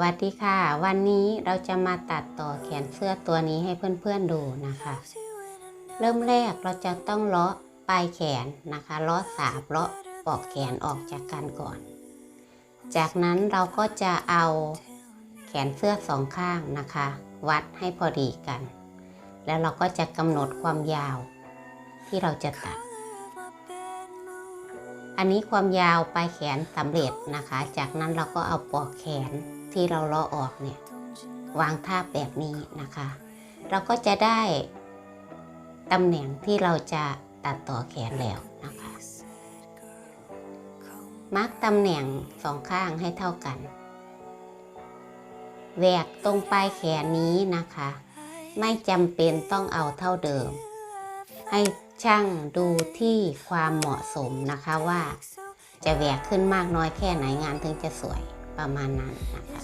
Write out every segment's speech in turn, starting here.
วัสดีค่ะ วันนี้เราจะมาตัดต่อแขนเสื้อตัวนี้ให้เพื่อนๆดูนะคะ เริ่มแรกเราจะต้องเลาะปลายแขนนะคะเลาะสาบเลาะปอกแขนออกจากกันก่อน จากนั้นเราก็จะเอาแขนเสื้อสองข้างนะคะ วัดให้พอดีกัน แล้วเราก็จะกำหนดความยาวที่เราจะตัด อันนี้ความยาวปลายแขนสำเร็จนะคะ จากนั้นเราก็เอาปลอกแขน ที่เราเลาะออกเนี่ยวางทาบแบบนี้นะคะ เราก็จะได้ตำแหน่งที่เราจะตัดต่อแขนแล้วนะคะ มาร์กตำแหน่งสองข้างให้เท่ากันแหวกตรงปลายแขนนี้นะคะ ไม่จำเป็นต้องเอาเท่าเดิม ให้ช่างดูที่ความเหมาะสมนะคะว่า จะแหวกขึ้นมากน้อยแค่ไหนงานถึงจะสวย ประมาณนั้นนะคะ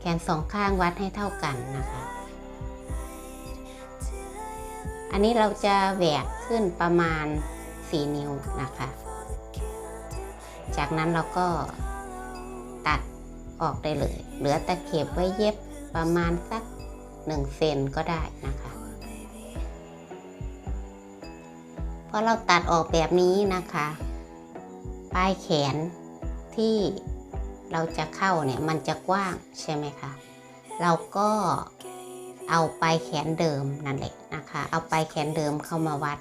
แขนสองข้างวัดให้เท่ากันนะคะ อันนี้เราจะแหวกขึ้นประมาณ 4 นิ้วนะคะ จากนั้นเราก็ตัดออกได้เลย เหลือตะเข็บไว้เย็บประมาณสัก 1 เซนก็ได้นะคะพอเราตัดออกแบบนี้นะคะ ปลายแขนที่เราจะเข้าเนี่ยมันจะกว้างใช่ไหมคะ เราก็เอาปลายแขนเดิมนั่นแหละนะคะ เอาปลายแขนเดิมเข้ามาวัด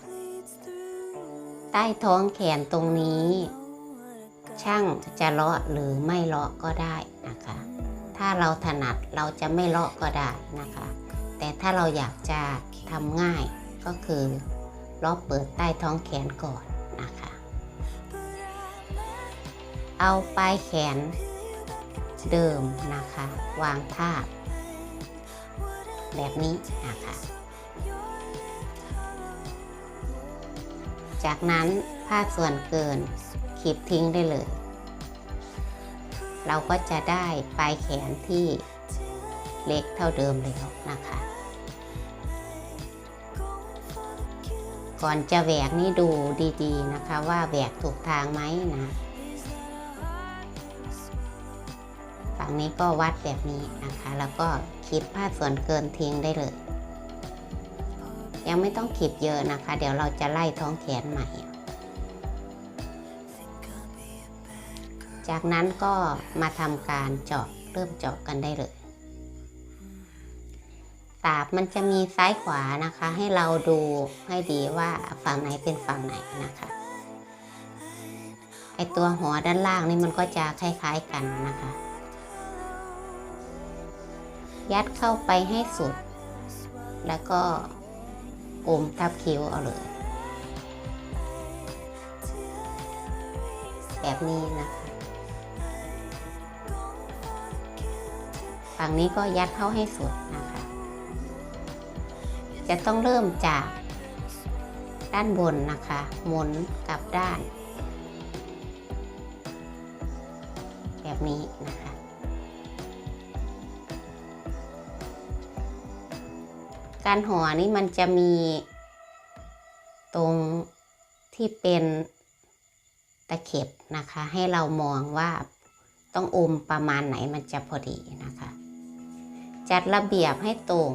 ใต้ท้องแขนตรงนี้ ช่างจะเลาะหรือไม่เลาะก็ได้นะคะ ถ้าเราถนัดเราจะไม่เลาะก็ได้นะคะ แต่ถ้าเราอยากจะทำง่ายก็คือเลาะเปิดใต้ท้องแขนก่อนนะคะ เอาปลายแขนเดิมนะคะ วางทาบ แบบนี้นะคะ จากนั้นผ้าส่วนเกินขีบทิ้งได้เลย เราก็จะได้ปลายแขนที่เล็กเท่าเดิมแล้วนะคะ ก่อนจะแหวกนี่ดูดีๆนะคะว่าแหวกถูกทางไหมนะ ฝั่งนี้ก็วัดแบบนี้นะคะ แล้วก็ขีดผ้าส่วนเกินทิ้งได้เลย ยังไม่ต้องขีดเยอะนะคะ เดี๋ยวเราจะไล่ท้องแขนใหม่ จากนั้นก็มาทำการเจาะเริ่มเจาะกันได้เลยตาบมันจะมีซ้ายขวานะคะ ให้เราดูให้ดีว่าฝั่งไหนเป็นฝั่งไหนนะคะไอตัวหัวด้านล่างนี่มันก็จะคล้ายๆกันนะคะ ยัดเข้าไปให้สุด แล้วก็อมทับคิ้วเอาเลย แบบนี้นะคะฝั่งนี้ก็ยัดเข้าให้สุดนะคะ จะต้องเริ่มจากด้านบนนะคะ หมุนกลับด้าน แบบนี้นะคะ การห่อนี้มันจะมีตรงที่เป็นตะเข็บนะคะ ให้เรามองว่าต้องอมประมาณไหนมันจะพอดีนะคะ จัดระเบียบให้ตรง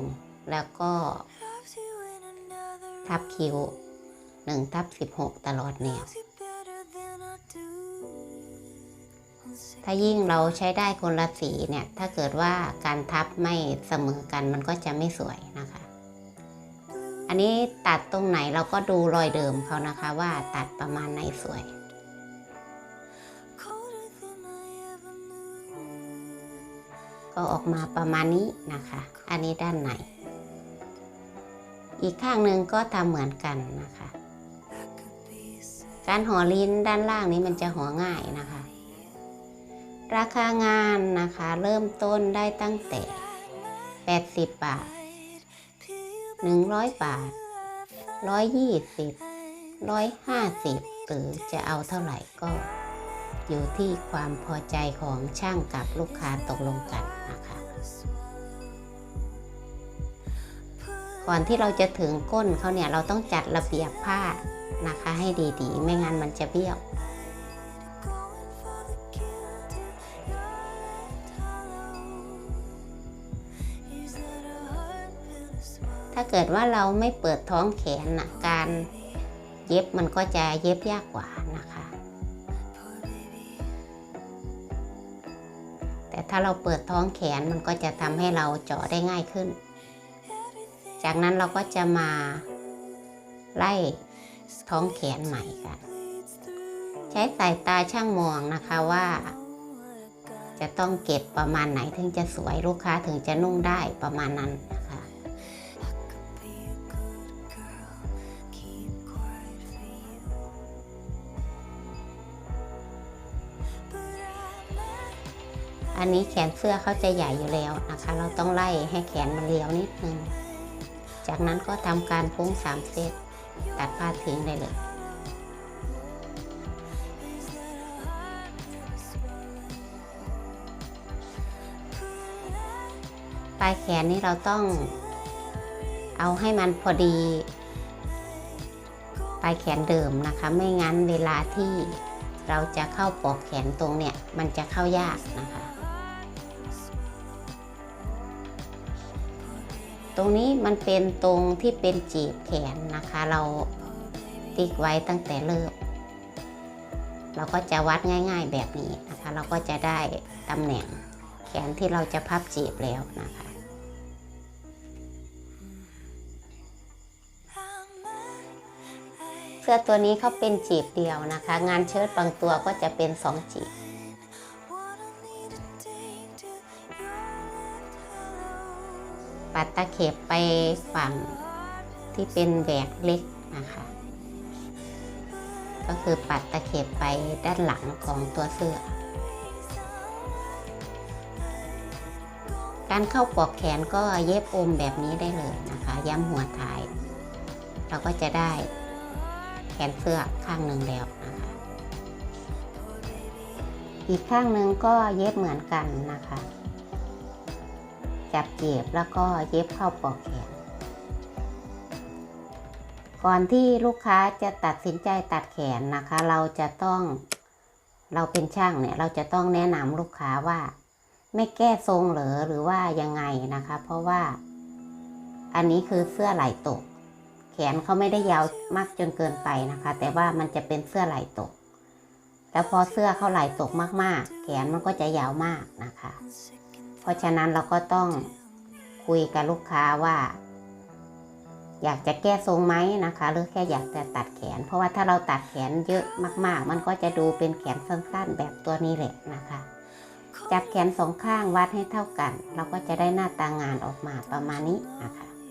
แล้วก็ทับคิ้ว1ทับ16ตลอดแนว ถ้ายิ่งเราใช้ได้คนละสีเนี่ย ถ้าเกิดว่าการทับไม่เสมอกันมันก็จะไม่สวยนะคะ อันนี้ตัดตรงไหนเราก็ดูรอยเดิมเขานะคะว่าตัดประมาณไหนสวย ก็ออกมาประมาณนี้นะคะ อันนี้ด้านในอีกข้างหนึ่งก็ทำเหมือนกันนะคะ การห่อลิ้นด้านล่างนี้มันจะห่อง่ายนะคะ ราคางานนะคะ เริ่มต้นได้ตั้งแต่ 80 บาท 100บาท120 150หรือจะเอาเท่าไหร่ก็ อยู่ที่ความพอใจของช่างกับลูกค้าตกลงกันนะคะ ก่อนที่เราจะถึงก้นเขาเนี่ยเราต้องจัดระเบียบผ้านะคะ ให้ดีๆ ไม่งั้นมันจะเบี้ยว ถ้าเกิดว่าเราไม่เปิดท้องแขนนะการเย็บมันก็จะเย็บยากกว่านะคะ แต่ถ้าเราเปิดท้องแขนมันก็จะทำให้เราเจาะได้ง่ายขึ้น จากนั้นเราก็จะมาไล่ท้องแขนใหม่กันใช้สายตาช่างมองนะคะว่า จะต้องเก็บประมาณไหนถึงจะสวยลูกค้าถึงจะนุ่งได้ประมาณนั้น อันนี้แขนเสื้อเขาจะใหญ่อยู่แล้วนะคะ เราต้องไล่ให้แขนมันเลี้ยวนิดนึง จากนั้นก็ทำการพุ้งสามเซตตัดผ้าทิ้งได้เลยปลายแขนนี่เราต้องเอาให้มันพอดี ปลายแขนเดิมนะคะ ไม่งั้นเวลาที่เราจะเข้าปอกแขนตรงเนี่ย มันจะเข้ายากนะคะ ตรงนี้มันเป็นตรงที่เป็นจีบแขนนะคะ เราติ๊กไว้ตั้งแต่เริ่ม เราก็จะวัดง่าย ๆแบบนี้นะคะ เราก็จะได้ตำแหน่งแขนที่เราจะพับจีบแล้วนะคะเสื้อตัวนี้เขาเป็นจีบเดียวนะคะ งานเชิ้ตบางตัวก็จะเป็นสองจีบ ปัดตะเข็บไปฝั่งที่เป็นแหวกเล็กนะคะ ก็คือปัดตะเข็บไปด้านหลังของตัวเสื้อ การเข้าปอกแขนก็เย็บอมแบบนี้ได้เลยนะคะ ย้ำหัวท้าย เราก็จะได้แขนเสื้อข้างหนึ่งแล้วนะคะ อีกข้างหนึ่งก็เย็บเหมือนกันนะคะ จับเจ็บแล้วก็เย็บเข้าปอกแขน ก่อนที่ลูกค้าจะตัดสินใจตัดแขนนะคะ เราจะต้องเราเป็นช่างเนี่ย เราจะต้องแนะนำลูกค้าว่า ไม่แก้ทรงเหรอหรือว่ายังไงนะคะ เพราะว่าอันนี้คือเสื้อไหล่ตก แขนเขาไม่ได้ยาวมากจนเกินไปนะคะ แต่ว่ามันจะเป็นเสื้อไหล่ตก แล้วพอเสื้อเขาไหล่ตกมากๆ แขนมันก็จะยาวมากนะคะ เพราะฉะนั้นเราก็ต้องคุยกับลูกค้าว่า อยากจะแก้ทรงไหมนะคะ หรือแค่อยากจะตัดแขน เพราะว่าถ้าเราตัดแขนเยอะมาก ๆ มันก็จะดูเป็นแขนสั้นๆ แบบตัวนี้แหละนะคะ จับแขนสองข้างวัดให้เท่ากัน เราก็จะได้หน้าตางานออกมาประมาณนี้นะคะ